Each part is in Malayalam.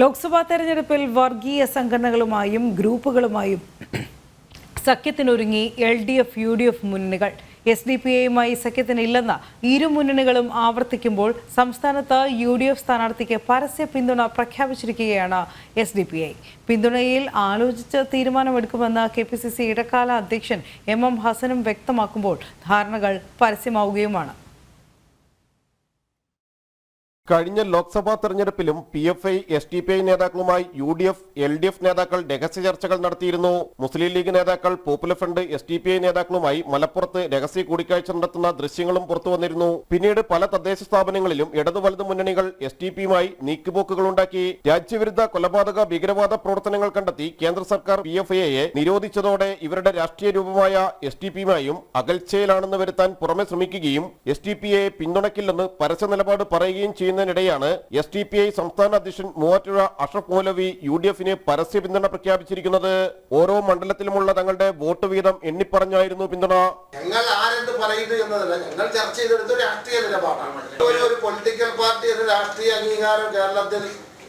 ലോക്സഭാ തെരഞ്ഞെടുപ്പിൽ വർഗീയ സംഘടനകളുമായും ഗ്രൂപ്പുകളുമായും സഖ്യത്തിനൊരുങ്ങി L D F U D F മുന്നണികൾ. എസ് ഡി പി ഐയുമായി സഖ്യത്തിനില്ലെന്ന ഇരു മുന്നണികളും ആവർത്തിക്കുമ്പോൾ സംസ്ഥാനത്ത് യു ഡി എഫ് സ്ഥാനാർത്ഥിക്ക് പരസ്യ പിന്തുണ പ്രഖ്യാപിച്ചിരിക്കുകയാണ് എസ് ഡി പി ഐ. പിന്തുണയിൽ ആലോചിച്ച് തീരുമാനമെടുക്കുമെന്ന് കെ പി സി സി ഇടക്കാല അധ്യക്ഷൻ എം എം ഹസനും വ്യക്തമാക്കുമ്പോൾ ധാരണകൾ പരസ്യമാവുകയുമാണ്. കഴിഞ്ഞ ലോക്സഭാ തെരഞ്ഞെടുപ്പിലും P F I S D P I നേതാക്കളുമായി U D F L D F നേതാക്കൾ രഹസ്യ ചർച്ചകൾ നടത്തിയിരുന്നു. മുസ്ലിം ലീഗ് നേതാക്കൾ Popular Front S D P I നേതാക്കളുമായി മലപ്പുറത്ത് രഹസ്യ കൂടിക്കാഴ്ച നടത്തുന്ന ദൃശ്യങ്ങളും പുറത്തു വന്നിരുന്നു. പിന്നീട് പല തദ്ദേശ സ്ഥാപനങ്ങളിലും ഇടതു വലതു മുന്നണികൾ എസ് ഡി പിയുമായി നീക്കുപോക്കുകളുണ്ടാക്കി രാജ്യവിരുദ്ധ കൊലപാതക ഭീകരവാദ പ്രവർത്തനങ്ങൾ കണ്ടെത്തി കേന്ദ്ര സർക്കാർ പി എഫ് ഐയെ നിരോധിച്ചതോടെ ഇവരുടെ രാഷ്ട്രീയ രൂപമായ എസ് ഡി പിയുമായും അകൽച്ചയിലാണെന്ന് വരുത്താൻ പുറമെ ശ്രമിക്കുകയും എസ് ടി പിയെ പിന്തുണയ്ക്കില്ലെന്ന് പരസ്യ നിലപാട് പറയുകയും ചെയ്യുന്നതിനിടെയാണ് എസ് ഡി പി ഐ സംസ്ഥാന അധ്യക്ഷൻ മൂവാറ്റുപുഴ അഷഫ് മൗലവി യു ഡി എഫിന് പരസ്യ പിന്തുണ പ്രഖ്യാപിച്ചിരിക്കുന്നത്. ഓരോ മണ്ഡലത്തിലുമുള്ള തങ്ങളുടെ വോട്ട് വീതം എണ്ണിപ്പറഞ്ഞായിരുന്നു പിന്തുണ. ഞങ്ങൾ ആരെന്ത് പറയുന്നു എന്നതല്ല ഞങ്ങൾ ചർച്ച ചെയ്തെടുത്ത രാഷ്ട്രീയ നിലപാടാണ് ഒരു പൊളിറ്റിക്കൽ പാർട്ടി ഒരു രാഷ്ട്രീയ അംഗീകാരം കേരളത്തിൽ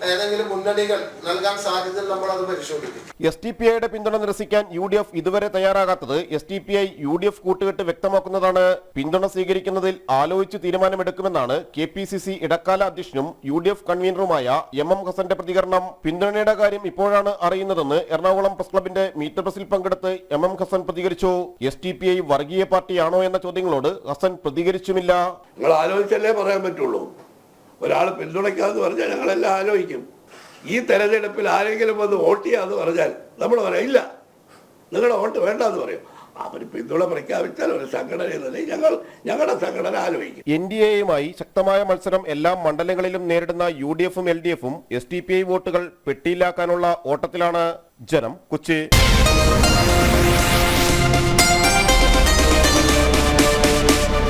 ഏതെങ്കിലും മുന്നണികൾ നൽകാൻ സാധ്യത നമ്മൾ അത് പരിശോധിക്കും. എസ് ടി പി ഐയുടെ പിന്തുണ നിരസിക്കാൻ യു ഡി എഫ് ഇതുവരെ തയ്യാറാകാത്തത് S T P I U D F കൂട്ടുകെട്ട് വ്യക്തമാക്കുന്നതാണ്. പിന്തുണ സ്വീകരിക്കുന്നതിൽ ആലോചിച്ച് തീരുമാനമെടുക്കുമെന്നാണ് കെ പി സി സി ഇടക്കാല അധ്യക്ഷനും യു ഡി എഫ് കൺവീനറുമായ എം എം ഹസന്റെ പ്രതികരണം. പിന്തുണയുടെ കാര്യം ഇപ്പോഴാണ് അറിയുന്നതെന്ന് എറണാകുളം പ്രസ് ക്ലബിന്റെ മീറ്റ് പ്രസിൽ പങ്കെടുത്ത് എം എം ഹസൻ പ്രതികരിച്ചു. എസ് ടി പി ഐ വർഗീയ പാർട്ടിയാണോ എന്ന ചോദ്യങ്ങളോട് ഹസൻ പ്രതികരിച്ചുമില്ല. നിങ്ങൾ ആലോചിച്ചല്ലേ പറയാൻ പറ്റുള്ളൂ? ഒരാൾ പിന്തുണയ്ക്കാന്ന് പറഞ്ഞാൽ ഞങ്ങളെല്ലാം ആലോചിക്കും. ഈ തെരഞ്ഞെടുപ്പിൽ ആരെങ്കിലും വന്ന് വോട്ട് ചെയ്യാന്ന് പറഞ്ഞാൽ നമ്മൾ പറയാം ഇല്ല നിങ്ങളുടെ വോട്ട് വേണ്ട എന്ന് പറയും. അവർ പിന്തുണ പ്രഖ്യാപിച്ചാൽ ഒരു സംഘടന ഞങ്ങൾ ഞങ്ങളുടെ സംഘടന ആലോചിക്കും. എൻ ഡി എയുമായി ശക്തമായ മത്സരം എല്ലാ മണ്ഡലങ്ങളിലും നേരിടുന്ന യു ഡി എഫും എൽ ഡി എഫും എസ് ഡി പി ഐ വോട്ടുകൾ പെട്ടിയിലാക്കാനുള്ള ഓട്ടത്തിലാണ് ജനം. കൊച്ചി.